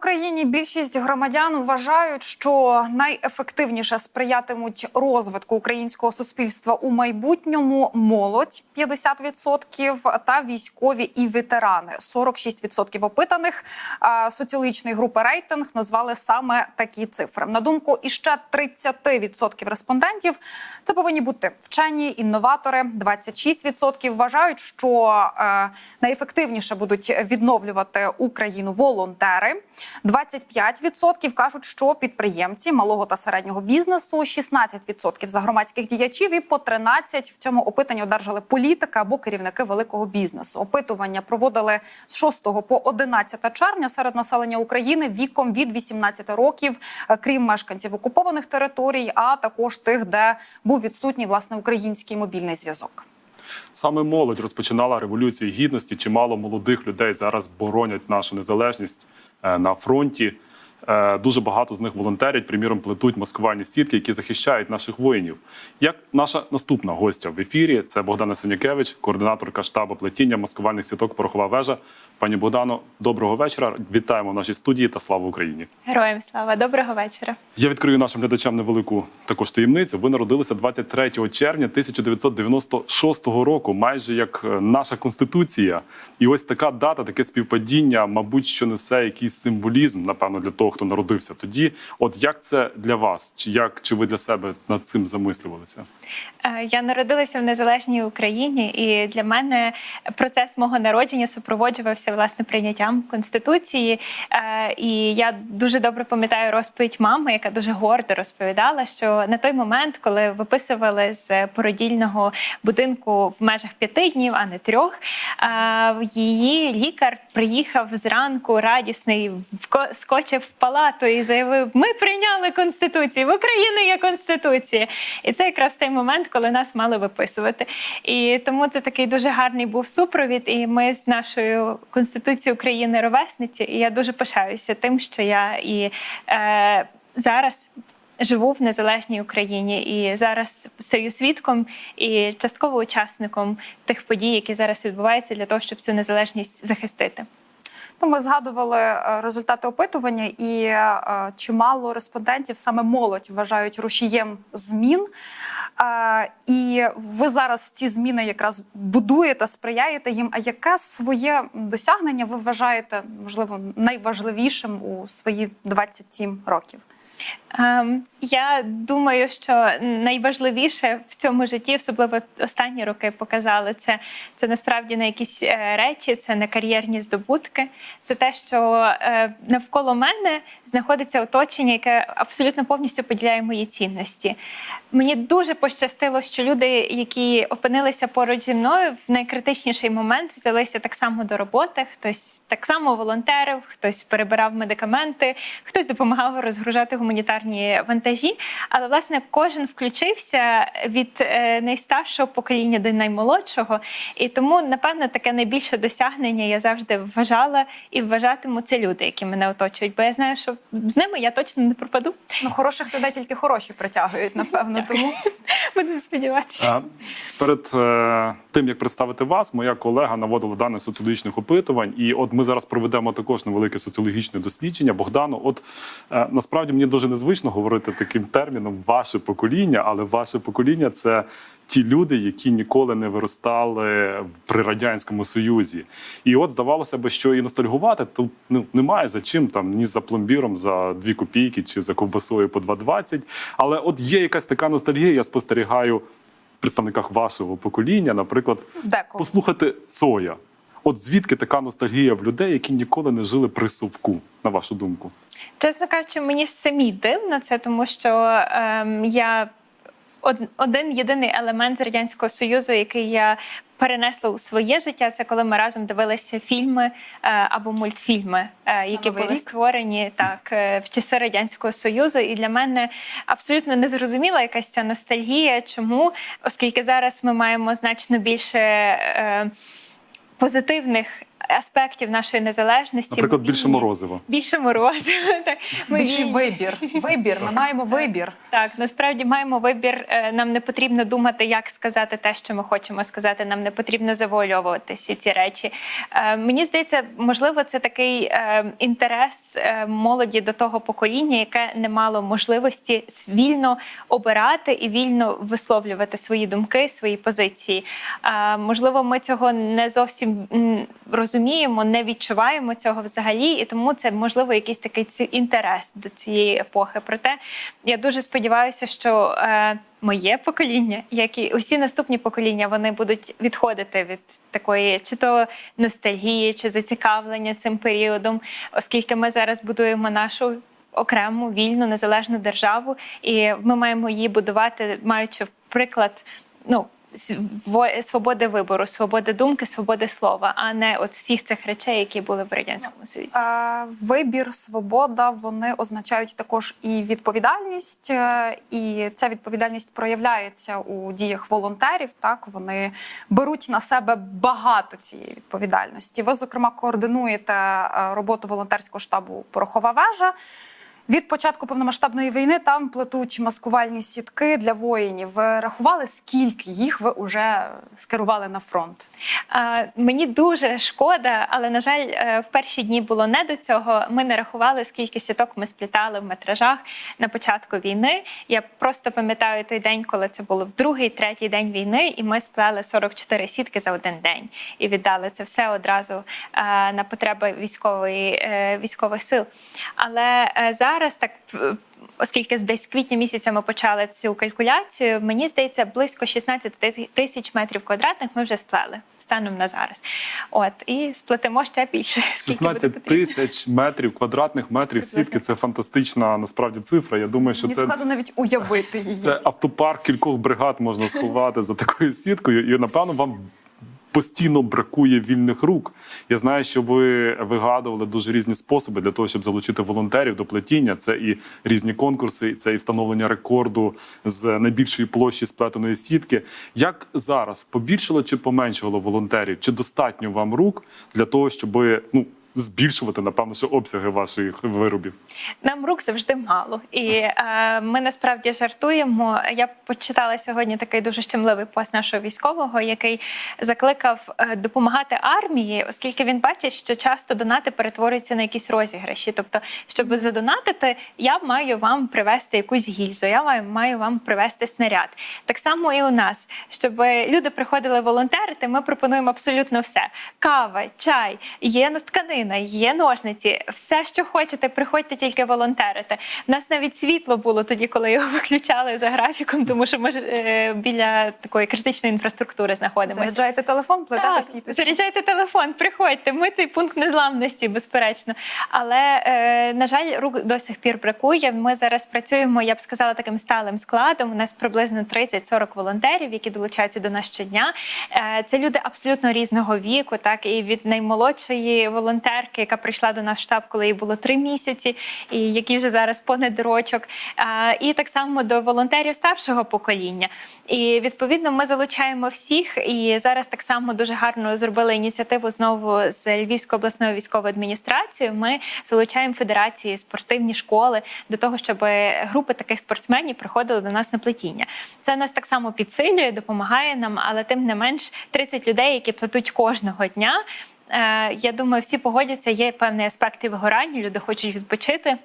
Україні більшість громадян вважають, що найефективніше сприятимуть розвитку українського суспільства у майбутньому молодь 50% та військові і ветерани 46% опитаних. Соціологічної групи рейтинг назвали саме такі цифри. На думку іще 30% респондентів, це повинні бути вчені, інноватори. 26% вважають, що е, найефективніше будуть відновлювати Україну волонтери. 25% кажуть, що підприємці малого та середнього бізнесу, 16% за громадських діячів і по 13% в цьому опитанні одержали політика або керівники великого бізнесу. Опитування проводили з 6 по 11 червня серед населення України віком від 18 років, е, крім мешканців окупованих територій, а також тих, де був відсутній власне український мобільний зв'язок. Саме молодь розпочинала революцію гідності. Чимало молодих людей зараз боронять нашу незалежність на фронті. Е, Дуже багато з них волонтерять, приміром, плетуть маскувальні сітки, які захищають наших воїнів. Як наша наступна гостя в ефірі, це Богдана Синякевич, координаторка штабу плетіння маскувальних сіток Порохова вежа. Пані Богдано, доброго вечора. Вітаємо в нашій студії та слава Україні. Героям слава, доброго вечора. Я відкрию нашим глядачам невелику також таємницю. Ви народилися 23 червня 1996 року, майже як е, наша конституція. І ось така дата, таке співпадіння, мабуть, що несе якийсь символізм, напевно, для того, хто народився тоді. От як це для вас? Чи як чи ви для себе над цим замислювалися? Е, Я народилася в незалежній Україні, і для мене процес мого народження супроводжувався власне прийняттям конституції. Е, І я дуже добре пам'ятаю розповідь мами, яка дуже гордо розповідала, що на той момент, коли виписували з породільного будинку в межах п'яти днів, а не трьох, е, її лікар приїхав зранку радісний, вскочив в палату і заявив: Ми прийняли конституцію в Україні є конституція. І це якраз той момент, коли нас мали виписувати. І тому це такий дуже гарний був супровід. І ми з нашою конституцією України ровесниці. І я дуже пишаюся тим, що я і е, зараз. Живу в незалежній Україні і зараз стаю свідком і частково учасником тих подій, які зараз відбуваються, для того, щоб цю незалежність захистити. Ну, ми згадували е, результати опитування, і е, чимало респондентів саме молодь вважають рушієм змін. Е, І ви зараз ці зміни якраз будуєте, сприяєте їм. А яке своє досягнення ви вважаєте можливо найважливішим у свої 27 років? Ем, я думаю, що найважливіше в цьому житті, особливо останні роки, показали це. Це насправді не якісь е, речі, це не кар'єрні здобутки. Це те, що е, навколо мене знаходиться оточення, яке абсолютно повністю поділяє мої цінності. Мені дуже пощастило, що люди, які опинилися поруч зі мною в найкритичніший момент, взялися так само до роботи. Хтось так само волонтерив, хтось перебирав медикаменти, хтось допомагав розгружати гуманітарні вантажі. Але власне кожен включився від е, найстаршого покоління до наймолодшого. І тому, напевно, таке найбільше досягнення я завжди вважала і вважатиму це люди, які мене оточують. Бо я знаю, що з ними я точно не пропаду. Ну, хороших людей тільки хороші притягують, напевно. Тому Будемо сподіватися. Перед е, тим як представити вас, моя колега наводила дані соціологічних опитувань, і от ми зараз проведемо також невелике соціологічне дослідження. Богдану, от е, насправді мені дуже незвично говорити таким терміном ваше покоління, але ваше покоління це ті люди, які ніколи не виростали при радянському союзі. І от здавалося би, що і ностальгувати тут ну немає за чим там ні за пломбіром за дві копійки чи за ковбасою по 2,20. Але от є якась така ностальгія, я спостерігаю в представниках вашого покоління, наприклад, вдекого. послухати Цоя. От звідки така ностальгія в людей, які ніколи не жили при совку, на вашу думку? Чесно кажучи, мені самі дивно це, тому що ем, я один єдиний елемент з радянського союзу, який я перенесла у своє життя, це коли ми разом дивилися фільми е, або мультфільми, е, які були рік? створені так е, в часи радянського союзу. І для мене абсолютно незрозуміла якась ця ностальгія. Чому? Оскільки зараз ми маємо значно більше. Позитивних аспектів нашої незалежності. Наприклад, більше вільні. морозива. Більше морозива. Так. Ми Більший вільні. вибір. Вибір. Ми маємо вибір. Так, насправді маємо вибір. Е, Нам не потрібно думати, як сказати те, що ми хочемо сказати. Нам не потрібно завуальовувати всі ці речі. Е, Мені здається, можливо, це такий е, інтерес молоді до того покоління, яке не мало можливості вільно обирати і вільно висловлювати свої думки, свої позиції. Можливо, ми цього не зовсім м, розуміємо, не відчуваємо цього взагалі, і тому це можливо якийсь такий інтерес до цієї епохи. Проте я дуже сподіваюся, що е, моє покоління, як і усі наступні покоління, вони будуть відходити від такої чи то ностальгії, чи зацікавлення цим періодом, оскільки ми зараз будуємо нашу. Окрему вільну незалежну державу, і ми маємо її будувати, маючи приклад ну свободи вибору, свободи думки, свободи слова, а не от всіх цих речей, які були в радянському союзі. Е, Вибір, свобода вони означають також і відповідальність, е, і ця відповідальність проявляється у діях волонтерів. Так вони беруть на себе багато цієї відповідальності. Ви, зокрема, координуєте е, роботу волонтерського штабу Порохова вежа. Від початку повномасштабної війни там плетуть маскувальні сітки для воїнів. Ви рахували, скільки їх ви вже скерували на фронт? А, Мені дуже шкода, але на жаль, е, в перші дні було не до цього. Ми не рахували, скільки сіток ми сплітали в метражах на початку війни. Я просто пам'ятаю той день, коли це було в другий, третій день війни, і ми сплели 44 сітки за один день і віддали це все одразу е, на потреби військової е, військових сил. Але е, зараз так. Оскільки десь з квітня місяця ми почали цю калькуляцію, мені здається, близько 16 тисяч метрів квадратних ми вже сплели станом на зараз. От і сплетемо ще більше. 16 тисяч метрів, квадратних метрів сітки. Це фантастична насправді цифра. Я думаю, що Мені це. складно навіть уявити її. Це автопарк кількох бригад можна сховати за такою сіткою, і напевно вам постійно бракує вільних рук. Я знаю, що ви вигадували дуже різні способи для того, щоб залучити волонтерів до плетіння. Це і різні конкурси, це і встановлення рекорду з найбільшої площі сплетеної сітки. Як зараз побільшало чи поменшало волонтерів? Чи достатньо вам рук для того, щоб ну збільшувати напевно обсяги ваших виробів? Нам рук завжди мало, і е, ми насправді жартуємо. Я почитала сьогодні такий дуже щемливий пост нашого військового, який закликав е, допомагати армії, оскільки він бачить, що часто донати перетворюються на якісь розіграші. Тобто, щоб задонатити, я маю вам привезти якусь гільзу, я маю, маю вам привезти снаряд. Так само і у нас, щоб люди приходили волонтерити, ми пропонуємо абсолютно все: кава, чай, є тканина, є ножниці, все, що хочете, приходьте тільки волонтерити. У нас навіть світло було тоді, коли його виключали за графіком, тому що ми ж е, біля такої критичної інфраструктури знаходимося. Заряджаєте телефон, плетете Так, сіточку. заряджайте телефон, приходьте. Ми цей пункт незламності, безперечно. Але е, на жаль, рук до сих пір бракує. Ми зараз працюємо, я б сказала, таким сталим складом. У нас приблизно 30-40 волонтерів, які долучаються до нас щодня. Е, це люди абсолютно різного віку, так і від наймолодшої волонтерки, яка прийшла до нас в штаб, коли їй було три місяці, і які вже зараз понад рочок. І так само до волонтерів старшого покоління. І відповідно ми залучаємо всіх. І зараз так само дуже гарно зробили ініціативу знову з Львівською обласною військовою адміністрацією. Ми залучаємо федерації, спортивні школи до того, щоб групи таких спортсменів приходили до нас на плетіння. Це нас так само підсилює, допомагає нам, але тим не менш 30 людей, які плетуть кожного дня. Е, Я думаю, всі погодяться. Є певний аспект і вигорання. Люди хочуть відпочити.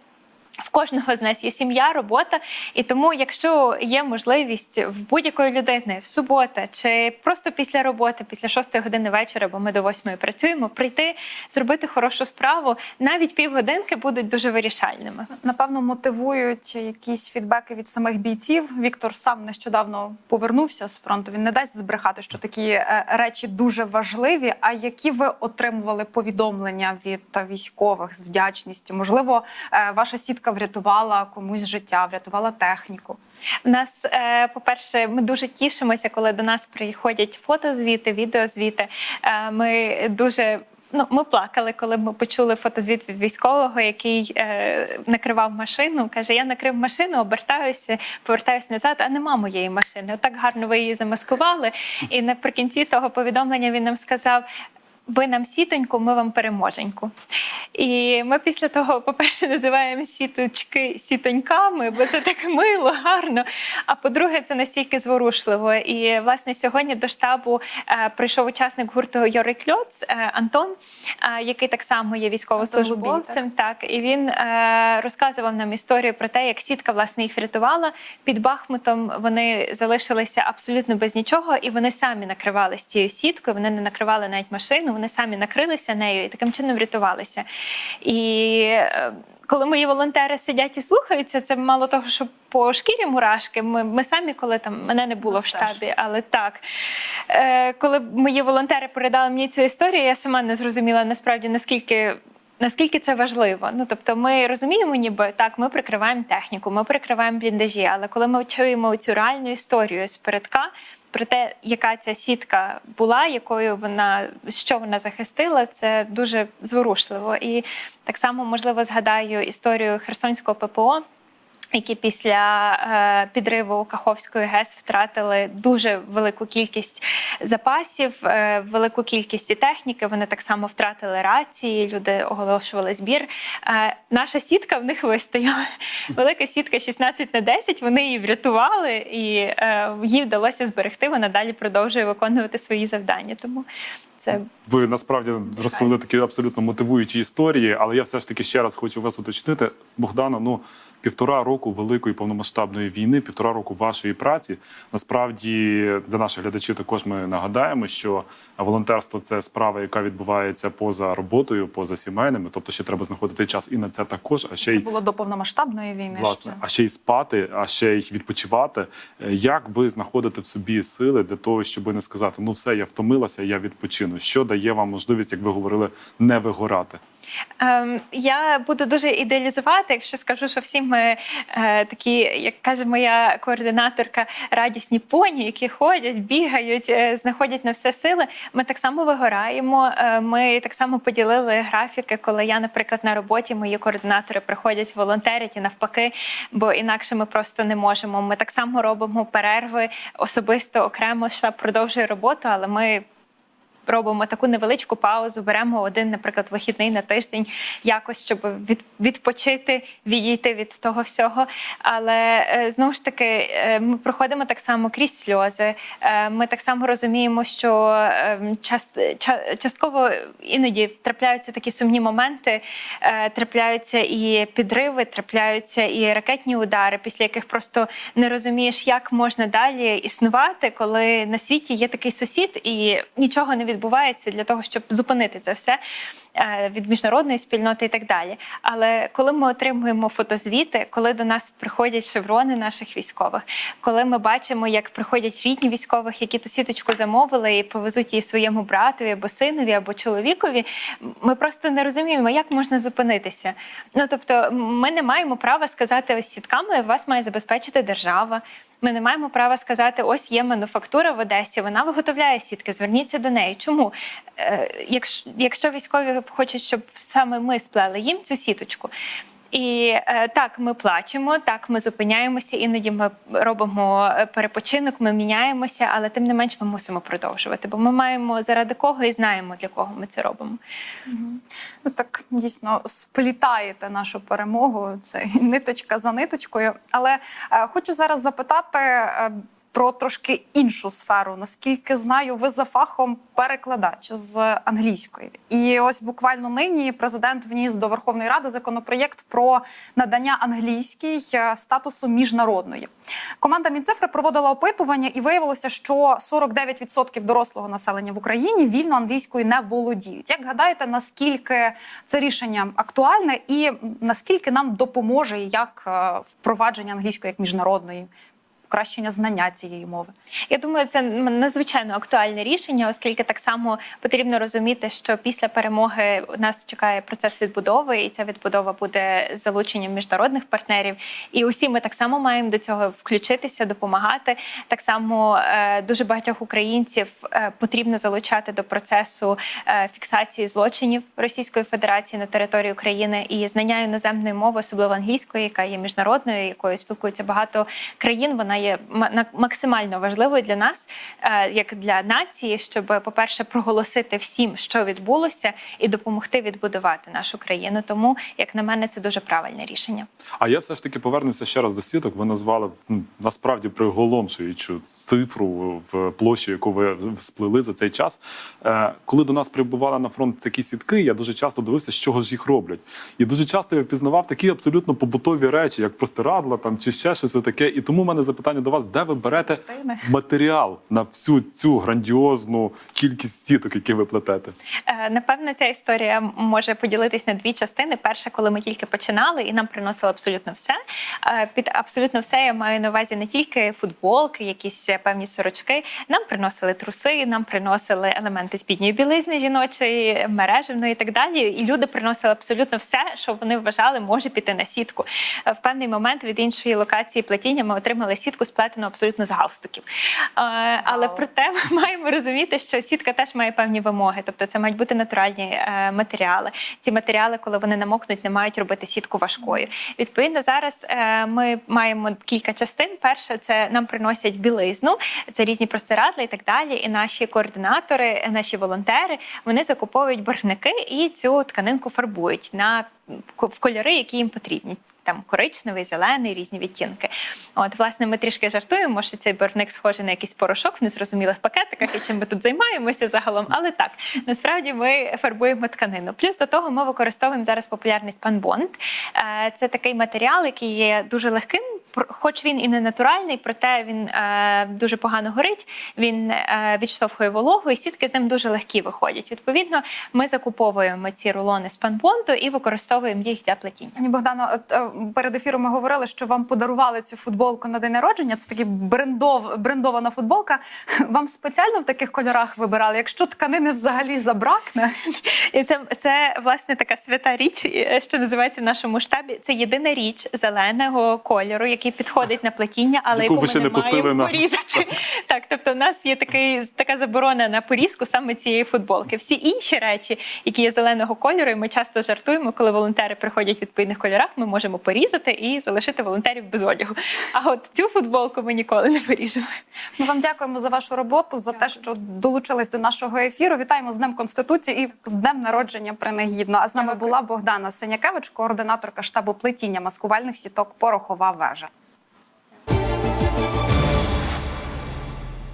В кожного з нас є сім'я, робота, і тому, якщо є можливість в будь-якої людини в субота чи просто після роботи, після шостої години вечора, бо ми до восьмої працюємо, прийти, зробити хорошу справу, навіть півгодинки будуть дуже вирішальними. Напевно, мотивують якісь фідбеки від самих бійців. Віктор сам нещодавно повернувся з фронту. Він не дасть збрехати, що такі е, речі дуже важливі. А які ви отримували повідомлення від військових з вдячністю? Можливо, е, ваша сітка врятувала комусь життя, врятувала техніку. У нас, е, по-перше, ми дуже тішимося, коли до нас приходять фотозвіти, відеозвіти. Е, Ми дуже. Ну, ми плакали, коли ми почули фотозвіт від військового, який е, накривав машину. Каже: Я накрив машину, обертаюся, повертаюся назад, а нема моєї машини. Отак гарно ви її замаскували. І наприкінці того повідомлення він нам сказав: ви нам сітоньку, ми вам переможеньку. І ми після того, по-перше, називаємо сіточки сітоньками, бо це так мило, гарно. А по-друге, це настільки зворушливо. І власне сьогодні до штабу е, прийшов учасник гурту Йорик Льоц е, Антон, е, який так само є військовослужбовцем. Так, і він розказував нам історію про те, як сітка власне їх врятувала під Бахмутом. Вони залишилися абсолютно без нічого, і вони самі накривали з цією сіткою. Вони не накривали навіть машину, вони самі накрилися нею і таким чином врятувалися. І е, коли мої волонтери сидять і слухаються, це мало того, що по шкірі мурашки. Ми, ми самі, коли там мене не було Нас в штабі, але так. Е, коли мої волонтери передали мені цю історію, я сама не зрозуміла насправді наскільки. Наскільки це важливо? Ну тобто, ми розуміємо, ніби так, ми прикриваємо техніку, ми прикриваємо бліндажі. Але коли ми чуємо цю реальну історію з передка про те, яка ця сітка була, якою вона що вона захистила, це дуже зворушливо. І так само можливо згадаю історію Херсонського ППО які після е, підриву Каховської ГЕС втратили дуже велику кількість запасів, е, велику кількість і техніки. Вони так само втратили рації. Люди оголошували збір. Е, наша сітка в них вистояла. Велика сітка 16 на 10, Вони її врятували, і е, їй вдалося зберегти. Вона далі продовжує виконувати свої завдання. Тому це Ви насправді розповіли такі абсолютно мотивуючі історії, але я все ж таки ще раз хочу вас уточнити, Богдана. Ну півтора року великої повномасштабної війни, півтора року вашої праці. Насправді для наших глядачів також ми нагадаємо, що волонтерство це справа, яка відбувається поза роботою, поза сімейними. Тобто, ще треба знаходити час і на це також. А ще Це й було до повномасштабної війни. Власне, ще. а ще й спати, а ще й відпочивати. Е, Як ви знаходите в собі сили для того, щоб не сказати, ну все, я втомилася, я відпочину. Що дає вам можливість, як ви говорили, не вигорати? Ем, я буду дуже ідеалізувати, якщо скажу, що всі ми е, такі, як каже моя координаторка, радісні поні, які ходять, бігають, е, знаходять на все сили. Ми так само вигораємо. Е, ми так само поділили графіки, коли я, наприклад, на роботі, мої координатори приходять, волонтерять і навпаки, бо інакше ми просто не можемо. Ми так само робимо перерви особисто окремо штаб продовжує роботу, але ми робимо таку невеличку паузу, беремо один, наприклад, вихідний на тиждень, якось щоб відпочити, відійти від того всього. Але е, знову ж таки, е, ми проходимо так само крізь сльози. Е, Ми так само розуміємо, що е, ча- частково іноді трапляються такі сумні моменти, трапляються і підриви, трапляються і ракетні удари, після яких просто не розумієш, як можна далі існувати, коли на світі є такий сусід і нічого не відбувається для того, щоб зупинити це все від міжнародної спільноти і так далі. Але коли ми отримуємо фотозвіти, коли до нас приходять шеврони наших військових, коли ми бачимо, як приходять рідні військових, які ту сіточку замовили і повезуть її своєму братові або синові, або чоловікові, ми просто не розуміємо, як можна зупинитися. Ну тобто, ми не маємо права сказати ось сітками вас має забезпечити держава. Ми не маємо права сказати, ось є мануфактура в Одесі, вона виготовляє сітки. Зверніться до неї. Чому? Е, якщо, якщо військові хочуть, щоб саме ми сплели їм цю сіточку. І е, так, ми плачемо, так ми зупиняємося, іноді ми робимо е, перепочинок, ми міняємося, але тим не менш ми мусимо продовжувати, бо ми маємо заради кого і знаємо для кого ми це робимо. Ну так дійсно сплітаєте нашу перемогу. Це ниточка за ниточкою. Але хочу зараз запитати. Про трошки іншу сферу, наскільки знаю, ви за фахом перекладач з англійської, і ось буквально нині президент вніс до Верховної Ради законопроєкт про надання англійській е, статусу міжнародної. Команда Мінцифри проводила опитування, і виявилося, що 49% дорослого населення в Україні вільно англійською не володіють. Як гадаєте, наскільки це рішення актуальне, і наскільки нам допоможе як е, впровадження англійської як міжнародної? Покращення знання цієї мови Я думаю, це надзвичайно актуальне рішення, оскільки так само потрібно розуміти, що після перемоги нас чекає процес відбудови, і ця відбудова буде залученням міжнародних партнерів. І усі ми так само маємо до цього включитися, допомагати. Так само е, дуже багатьох українців е, потрібно залучати до процесу е, фіксації злочинів Російської Федерації на території України і знання іноземної мови, особливо англійської, яка є міжнародною, якою спілкується багато країн. Вона вона є максимально важливою для нас, е, як для нації, щоб, по-перше, проголосити всім, що відбулося, і допомогти відбудувати нашу країну. Тому, як на мене, це дуже правильне рішення. А я все ж таки повернуся ще раз до сіток. Ви назвали насправді приголомшуючу цифру в площі, яку ви сплели за цей час. Е, Коли до нас прибували на фронт такі сітки, я дуже часто дивився, з чого ж їх роблять. І дуже часто я впізнавав такі абсолютно побутові речі, як простирадла там чи ще щось таке. І тому мене запитання до вас: де ви берете матеріал на всю цю грандіозну кількість сіток, які ви плетете? Е, Напевно, ця історія може поділитись на дві частини. Перша, коли ми тільки починали, і нам приносили абсолютно все. Е, Під абсолютно все я маю на увазі не тільки футболки, якісь е, певні сорочки. Нам приносили труси, нам приносили елементи спідньої білизни жіночої, мережевної і так далі. І люди приносили абсолютно все, що вони вважали, може піти на сітку. В певний момент від іншої локації плетіння ми отримали сітку сплетену абсолютно з галстуків. Е, Але Вау. проте ми маємо розуміти, що сітка теж має певні вимоги, тобто це мають бути натуральні е, матеріали. Ці матеріали, коли вони намокнуть, не мають робити сітку важкою. Відповідно, зараз е, ми маємо кілька частин. Перше, це нам приносять білизну, це різні простирадла і так далі. І наші координатори, наші волонтери, вони закуповують барвники і цю тканинку фарбують на в кольори, які їм потрібні. Там коричневий, зелений, різні відтінки. От, власне, ми трішки жартуємо, що цей барвник схожий на якийсь порошок в незрозумілих пакетиках, і чим ми тут займаємося загалом. Але так, насправді ми фарбуємо тканину. Плюс до того ми використовуємо зараз популярний спанбонд. Е, Це такий матеріал, який є дуже легким, хоч він і не натуральний, проте він е, дуже погано горить. Він е, відштовхує вологу, і сітки з ним дуже легкі виходять. Відповідно, ми закуповуємо ці рулони з спанбонду і використовуємо їх для плетіння. Богдано, от, е, перед ефіром ми говорили, що вам подарували цю футболку на день народження. Це такі брендов, брендована футболка. Вам спеціально в таких кольорах вибирали. Якщо тканини взагалі забракне, І це, це власне така свята річ, е, що називається в нашому штабі. Це єдина річ зеленого кольору, який підходить на плетіння, але Яку яку, ми не не пустили маємо на- порізати. Так, тобто, в нас є такий така заборона на порізку саме цієї футболки. Всі інші речі, які є зеленого кольору, і ми часто жартуємо, коли волонтери приходять в відповідних кольорах, ми можемо порізати і залишити волонтерів без одягу. А от цю футболку ми ніколи не поріжемо. ми вам дякуємо за вашу роботу, за те, що долучились до нашого ефіру. Вітаємо з Днем Конституції і з днем народження принагідно. А з нами Дякую. була Богдана Синякевич, координаторка штабу плетіння маскувальних сіток Порохова вежа.